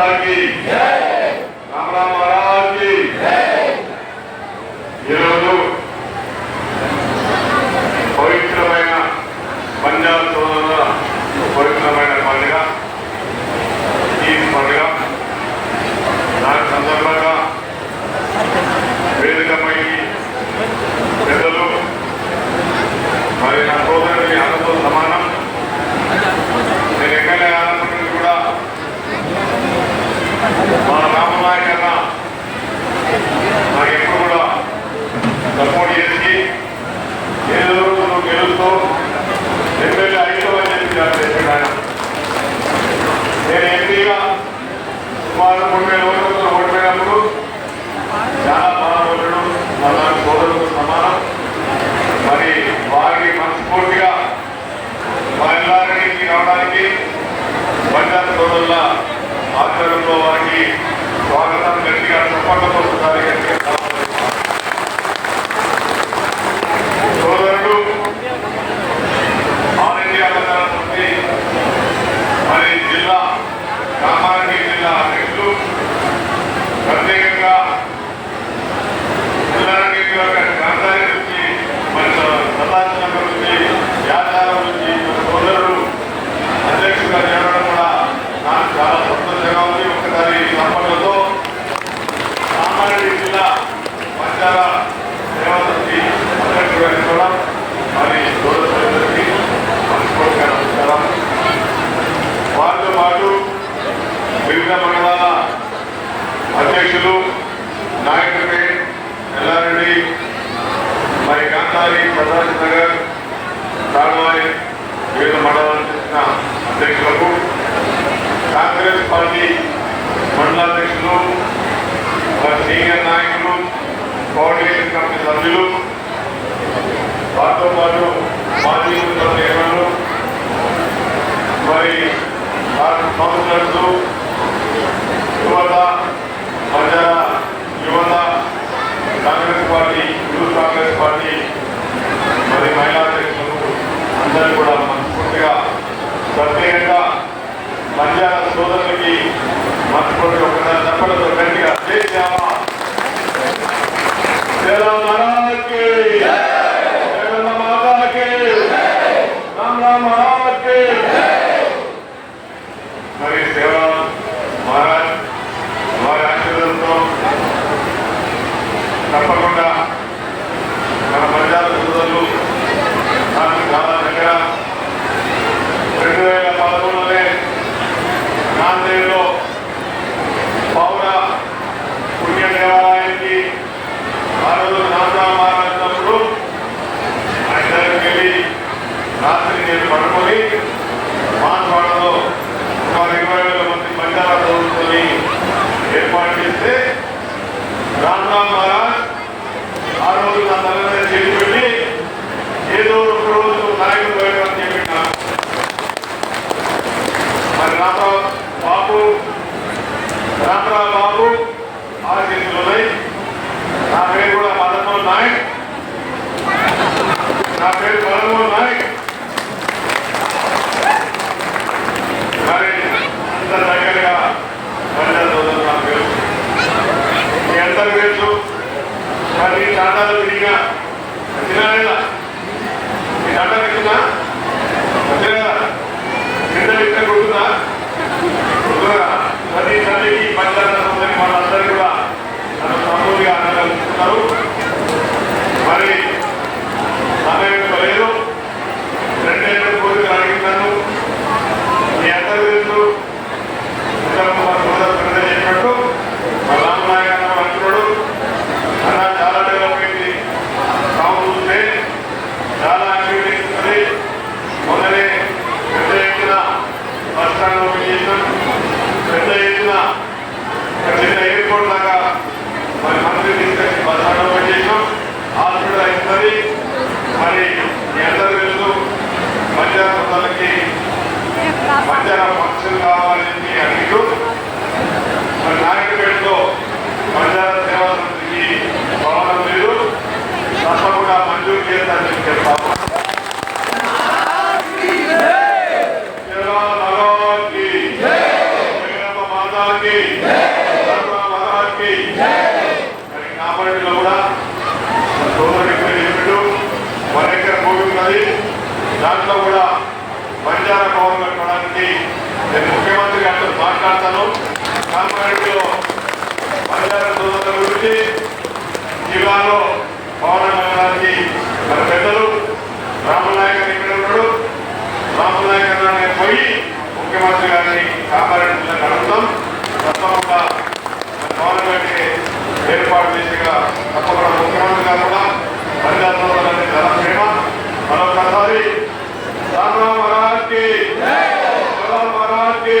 Monarque. Vamos lá, vamos. Yellareddy మరి గాంధారి ప్రసాద్ నగర్ తాడవారి వివిధ మండలాలు చేసిన అధ్యక్షులకు కాంగ్రెస్ పార్టీ మండలాధ్యక్షులు మరి సీనియర్ నాయకులు కోఆర్డినేషన్ కమిటీ సభ్యులు వారితో పాటు మాజీ నియమలు మరి కౌన్సిలర్స్ యువత ప్రజా Thank you. রান্না ఉన్నది మరి ఎండలు వెళ్ళు మధ్యాహ్నకి మధ్యాహ్న పక్షులు కావాలని చెప్పి అడిగారు మరి నాగరిపేటలో మధ్యాహ్న సేవా సమితికి భవనం లేదు తప్పకుండా మంజూరు చేస్తారని చెప్తాము. కూడా సోదరుడు ఇక్కడ చెప్పినట్టు మన భూమి ఉన్నది దాంట్లో కూడా బంజారా భవన్ కట్టడానికి నేను ముఖ్యమంత్రి గారితో మాట్లాడతాను కామారెడ్డిలో బంజారా గురించి జిల్లాలో భవనం ఏర్పాటు చేసి ఇక్కడ తప్పకుండా ముఖ్యమంత్రి గారు కూడా ప్రజాస్వామ్యాన్ని ధన ప్రేమ. మరొకసారి రామరామరాజ్కి మహారాజ్కి